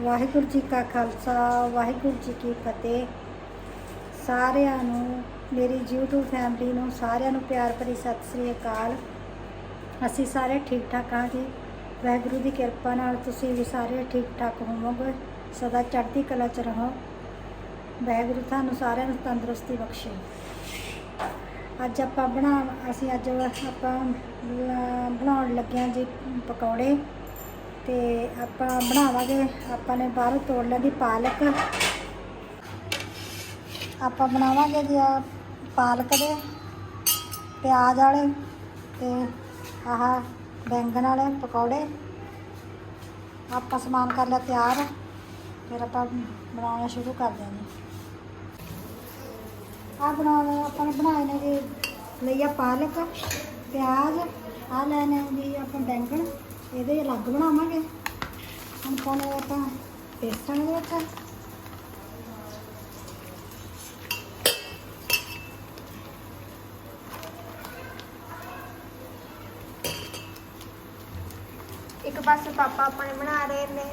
ਵਾਹਿਗੁਰੂ ਜੀ ਕਾ ਖਾਲਸਾ, ਵਾਹਿਗੁਰੂ ਜੀ ਕੀ ਫਤਿਹ। ਸਾਰਿਆਂ ਨੂੰ, ਮੇਰੀ YouTube ਫੈਮਿਲੀ ਨੂੰ, ਸਾਰਿਆਂ ਨੂੰ ਪਿਆਰ ਭਰੀ ਸਤਿ ਸ੍ਰੀ ਅਕਾਲ। ਅਸੀਂ ਸਾਰੇ ਠੀਕ ਠਾਕ ਹਾਂ ਜੀ। ਵਾਹਿਗੁਰੂ ਦੀ ਕਿਰਪਾ ਨਾਲ ਤੁਸੀਂ ਵੀ ਸਾਰੇ ਠੀਕ ਠਾਕ ਹੋਵੋਗੇ, ਸਦਾ ਚੜ੍ਹਦੀ ਕਲਾ ਚ ਰਹੋ। ਵਾਹਿਗੁਰੂ ਤੁਹਾਨੂੰ ਸਾਰਿਆਂ ਨੂੰ ਤੰਦਰੁਸਤੀ ਬਖਸ਼ੇ। ਅੱਜ ਆਪਾਂ ਬਣਾ, ਅਸੀਂ ਅੱਜ ਆਪਾਂ ਬਣਾਉਣ ਲੱਗੇ ਹਾਂ ਜੀ ਪਕੌੜੇ। ਤੇ ਆਪਾਂ ਬਣਾਵਾਂਗੇ, ਆਪਾਂ ਨੇ ਬਾਹਰੋਂ ਤੋੜ ਲੈਂਦੀ ਪਾਲਕ। ਆਪਾਂ ਬਣਾਵਾਂਗੇ ਜੀ ਆਹ ਪਾਲਕ ਦੇ, ਪਿਆਜ਼ ਵਾਲੇ ਤੇ ਆਹ ਬੈਂਗਣ ਵਾਲੇ ਪਕੌੜੇ। ਆਪਾਂ ਸਮਾਨ ਕਰ ਲਿਆ ਤਿਆਰ, ਫਿਰ ਆਪਾਂ ਬਣਾਉਣਾ ਸ਼ੁਰੂ ਕਰ ਦਿਆਂਗੇ ਆ ਬਣਾਉਣਾ ਆਪਾਂ ਨੇ ਬਣਾਏ ਨੇ ਜੀ ਲਈਆ ਪਾਲਕ, ਪਿਆਜ਼ ਆ ਲੈਣੇ ਜੀ ਆਪਾਂ ਬੈਂਗਣ। ਇਹਦੇ ਅਲੱਗ ਬਣਾਵਾਂਗੇ। ਹੁਣ ਪਾਉਣੇ ਆਪਾਂ ਬੇਸਣ ਦੇ ਵਿੱਚ। ਇੱਕ ਪਾਸੇ ਪਾਪਾ ਆਪਣੇ ਬਣਾ ਰਹੇ ਨੇ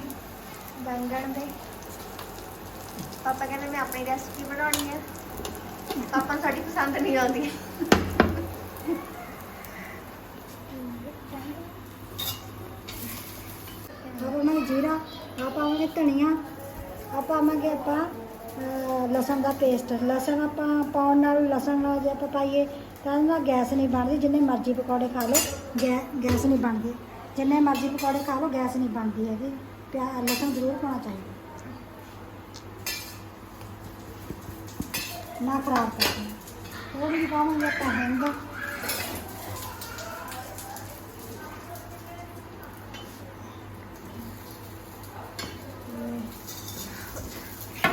ਬੈਂਗਣ ਦੇ। ਪਾਪਾ ਕਹਿੰਦੇ ਮੈਂ ਆਪਣੀ ਰੈਸਪੀ ਬਣਾਉਣੀ ਹੈ ਪਾਪਾ ਨੂੰ ਸਾਡੀ ਪਸੰਦ ਨਹੀਂ ਆਉਂਦੀ ਆ ਪਾਵਾਂਗੇ ਜੀਰਾ ਆ ਪਾਵਾਂਗੇ ਧਨੀਆ ਆ ਪਾਵਾਂਗੇ ਆਪਾਂ ਅਹ, ਲਸਣ ਦਾ ਪੇਸਟ ਲਸਣ ਆਪਾਂ ਪਾਉਣ ਨਾਲ ਲਸਣ ਨਾਲ ਜੇ ਆਪਾਂ ਪਾਈਏ ਤਾਂ ਇਹਦੇ ਨਾਲ ਗੈਸ ਨਹੀਂ ਬਣਦੀ। ਜਿੰਨੇ ਮਰਜ਼ੀ ਪਕੌੜੇ ਖਾ ਲਓ ਗੈ ਗੈਸ ਨਹੀਂ ਬਣਦੀ। ਜਿੰਨੇ ਮਰਜ਼ੀ ਪਕੌੜੇ ਖਾ ਲਓ ਗੈਸ ਨਹੀਂ ਬਣਦੀ ਹੈਗੀ। ਪਿਆ ਲਸਣ ਜ਼ਰੂਰ ਪਾਉਣਾ ਚਾਹੀਦਾ। ਨਾ ਖਰਾਬ ਕਰਦੇ ਥੋੜੀ ਜਿਹੀ ਪਾਵਾਂਗੇ ਆਪਾਂ ਹਿੰਗ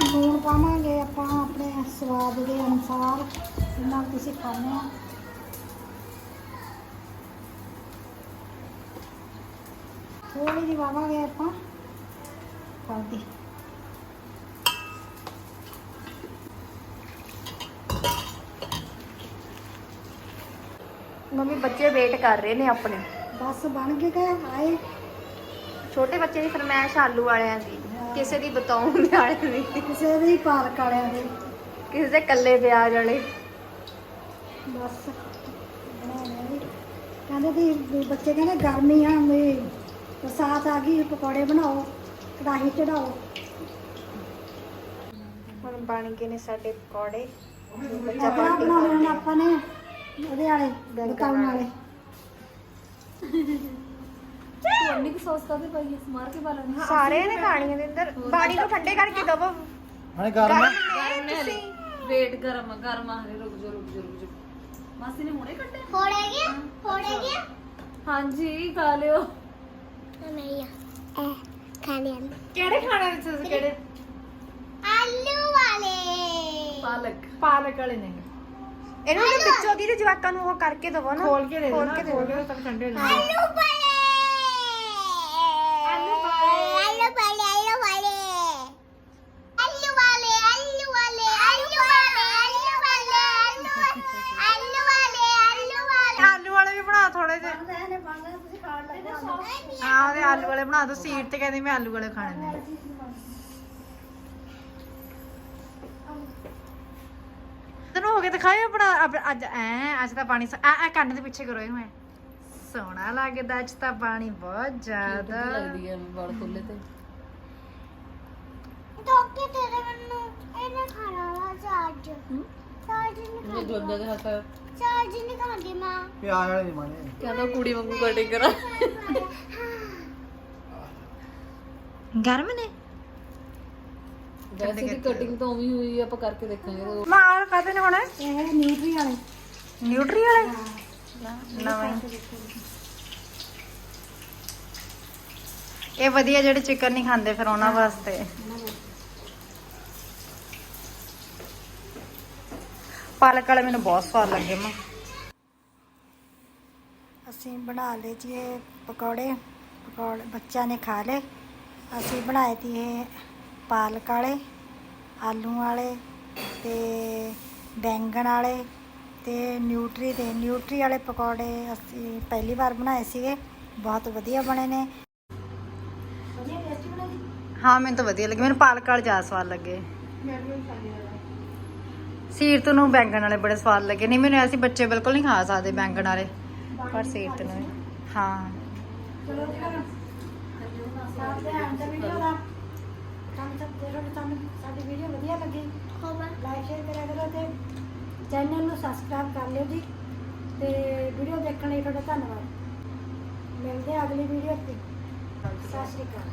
ਲੂਣ ਪਾਵਾਂਗੇ ਆਪਾਂ ਆਪਣੇ ਸਵਾਦ ਦੇ ਅਨੁਸਾਰ ਜਿੰਨਾ ਤੁਸੀਂ ਖਾਣੇ ਆ ਥੋੜੀ ਜਿਹੀ ਪਾਵਾਂਗੇ ਆਪਾਂ। ਹਲਦੀ। ਮੰਮੀ ਬੱਚੇ ਵੇਟ ਕਰ ਰਹੇ ਨੇ ਆਪਣੇ। ਬਸ ਬਣ ਕੇ ਗਏ ਆਏ। ਛੋਟੇ ਬੱਚੇ ਦੀ ਫਰਮਾਇਸ਼ ਆਲੂ ਵਾਲਿਆਂ ਦੀ। ਕਿਸੇ ਦੀ ਬਤਾਉਣ ਵਾਲੇ ਦੀ ਕਿਸੇ ਦੀ ਪਾਲਕ ਵਾਲਿਆਂ ਦੇ। ਕਿਸੇ ਦੇ ਕੱਲੇ ਪਿਆਜ਼ ਵਾਲੇ। ਬਸ। ਬਣਾਉਣੇ ਵੀ ਕਹਿੰਦੇ ਵੀ ਵੀ ਬੱਚੇ ਕਹਿੰਦੇ ਗਰਮੀ ਆ ਵੀ ਬਰਸਾਤ ਆ ਗਈ ਪਕੌੜੇ ਬਣਾਓ ਕੜਾਹੀ ਚੜਾਓ। ਹੁਣ ਬਣ ਗਏ ਨੇ ਸਾਡੇ ਪਕੌੜੇ। ਬੱਚਾ ਆਪਾਂ ਬਣਾਉਣੇ ਨੇ ਆਪਾਂ ਨੇ ਉਹਦੇ ਵਾਲੇ ਬਕਾਉਣ ਵਾਲੇ। ਉਨੀ ਕੁ ਸੌਸ ਕਾਹਦੇ ਪਾਈਏ ਮਾਰ ਕੇ ਪਾ ਲੈਣੀ ਸਾਰੇ ਨੇ ਖਾਣੀਆਂ ਦੇ ਅੰਦਰ। ਪਾਣੀ ਨੂੰ ਠੰਡੇ ਕਰਕੇ ਦਵੋ। ਹਣੇ ਗਰਮ ਆ? ਗਰਮ ਨੇ ਹਲੇ ਵੇਟ ਗਰਮ ਆ ਗਰਮ ਆ। ਹਲੇ ਰੁਕ ਜਾ ਰੁਕ ਜਾ ਰੁਕ ਜਾ। ਮਾਸੀ ਨੇ ਹੁਣੇ ਕੱਢੇ? ਫੋੜੇ ਗਿਆ ਫੋੜੇ ਗਿਆ ਹਾਂਜੀ ਖਾ ਲਿਓ। ਨਹੀਂ ਆ। ਖਾਣੇ ਕਿਹੜੇ ਖਾਣੇ ਵਿੱਚ ਤੁਸੀਂ ਕਿਹੜੇ? ਆਲੂ ਵਾਲੇ। ਪਾਲਕ। ਪਾਲਕ ਵਾਲੇ ਨੇ। ਇਹਨੂੰ ਨਾ ਵਿੱਚੋਂ ਦੀ ਜਵਾਕਾਂ ਨੂੰ ਉਹ ਕਰਕੇ ਦਵੋ ਨਾ। ਖੋਲ ਕੇ ਦੇ ਖੋਲ ਦੇਣਾ ਕੇ ਦੇ ਖੋਲ ਦਿਓ। ਕੇ ਤੱਕ ਠੰਡੇ ਹੋ ਜਾਣਗੇ। ਆਲੂ ਵਾਲੇ। ਥੋੜੇ ਜਿਹੇ ਹਾਂ ਉਹਦੇ ਆਲੂ ਵਾਲੇ ਬਣਾ ਦੋ ਸੀਟ ਤੇ ਕਹਿੰਦੀ ਮੈਂ ਆਲੂ ਵਾਲੇ ਖਾਣੇ ਨੇ। ਤੈਨੂੰ ਹੋ ਗਿਆ ਬਣਾ ਅਬ- ਅੱਜ ਐ ਅੱਜ ਤਾਂ ਪਾਣੀ ਸ- ਐ ਐ ਕੰਨ ਦੇ ਪਿੱਛੇ ਕਰੋ ਇਹਨੂੰ ਐ ਸੋਹਣਾ ਲੱਗਦਾ ਅੱਜ ਤਾਂ ਪਾਣੀ ਬਹੁਤ ਜ਼ਿਆਦਾ। ਲੱਗਦੀ ਹੈ ਬੜ ਖੁੱਲੇ ਤੇ। ਡੋਕੇ ਤੇਰੇ ਮੈਨੂੰ ਇਹਨੇ ਖਾਣਾ ਵਾ ਚਾਰਜ। ਚਾਰਜ ਨਹੀਂ ਉਹ ਦੁੱਧ ਦੇ ਹੱਥ। ਚਾਰਜ ਨਹੀਂ ਖਾਂਦੀ ਮਾਂ। ਪਿਆਜ਼ ਵਾਲੇ ਨਹੀਂ ਬਣੇ ਕਹਿੰਦਾ ਕੁੜੀ ਵਾਂਗੂ ਕਟਿੰਗ ਕਰਾ। ਗਰਮ ਨੇ? ਵੈਸੇ ਦੀ ਕਟਿੰਗ ਤਾਂ ਉਵੇਂ ਹੀ ਹੋਈ ਆ, ਆਪਾਂ ਕਰਕੇ ਦੇਖਾਂਗੇ ਉਹ ਮਾਲ ਕਾਦੇ ਨੇ ਹੁਣ? ਇਹ ਨਿਊਟਰੀ ਵਾਲੇ। ਨਿਊਟਰੀ ਵਾਲੇ? ਨਵਾਂ ਹੀ। ਇਹ ਵਧੀਆ ਜਿਹੜੇ ਚਿਕਨ ਨਹੀਂ ਖਾਂਦੇ ਫਿਰ ਉਹਨਾਂ ਵਾਸਤੇ। ਪਾਲਕ ਵਾਲੇ ਮੈਨੂੰ ਬਹੁਤ ਸਵਾਦ ਲੱਗੇ ਮਾਂ। ਅਸੀਂ ਬਣਾ ਲਏ ਜੀ ਇਹ ਪਕੌੜੇ ਪਕੌੜੇ ਬੱਚਿਆਂ ਨੇ ਖਾ ਲਏ। ਅਸੀਂ ਬਣਾਏ ਤੀ ਇਹ ਪਾਲਕ ਵਾਲੇ ਆਲੂ ਵਾਲੇ ਤੇ ਬੈਂਗਣ ਵਾਲੇ ਤੇ ਨਿਊਟਰੀ ਦੇ ਨਿਊਟਰੀ ਵਾਲੇ ਪਕੌੜੇ ਅਸੀਂ ਪਹਿਲੀ ਵਾਰ ਬਣਾਏ ਸੀਗੇ। ਬਹੁਤ ਵਧੀਆ ਬਣੇ ਨੇ। ਹਾਂ ਮੈਨੂੰ ਤਾਂ ਵਧੀਆ ਲੱਗੇ। ਮੈਨੂੰ ਪਾਲਕ ਵਾਲੇ ਜ਼ਿਆਦਾ ਸਵਾਦ ਲੱਗੇ। ਵਾਲਾ ਸੀਰਤ ਨੂੰ ਬੈਂਗਣ ਵਾਲੇ ਬੜੇ ਸਵਾਦ ਲੱਗੇ। ਨਹੀਂ ਮੈਨੂੰ ਐਸੀ ਬੱਚੇ ਬਿਲਕੁਲ ਨਹੀਂ ਖਾ ਸਕਦੇ ਬੈਂਗਣ ਵਾਲੇ। ਪਰ ਸੀਰਤ ਨੂੰ ਹਾਂ। ਚਲੋ ਜੀ ਫਿਰ ਸਾਡੇ ਅੰਦਰ ਵੀਡੀਓ ਦਾ ਕੰਮ ਸਭ ਜੇ ਤੁਹਾਨੂੰ ਸਾਨੂੰ ਸਾਡੀ ਵੀਡੀਓ ਵਧੀਆ ਲੱਗੀ। ਲਾਈਕ ਸ਼ੇਅਰ ਕਰਿਆ ਕਰੋ ਤੇ ਚੈਨਲ ਨੂੰ ਸਬਸਕ੍ਰਾਈਬ ਕਰ ਲਿਓ ਜੀ। ਤੇ ਵੀਡੀਓ ਦੇਖਣ ਲਈ ਤੁਹਾਡਾ ਧੰਨਵਾਦ। ਮਿਲਦੇ ਹਾਂ ਅਗਲੀ ਵੀਡੀਓ ਤੇ। ਸਤਿ ਸ਼੍ਰੀ ਅਕਾਲ।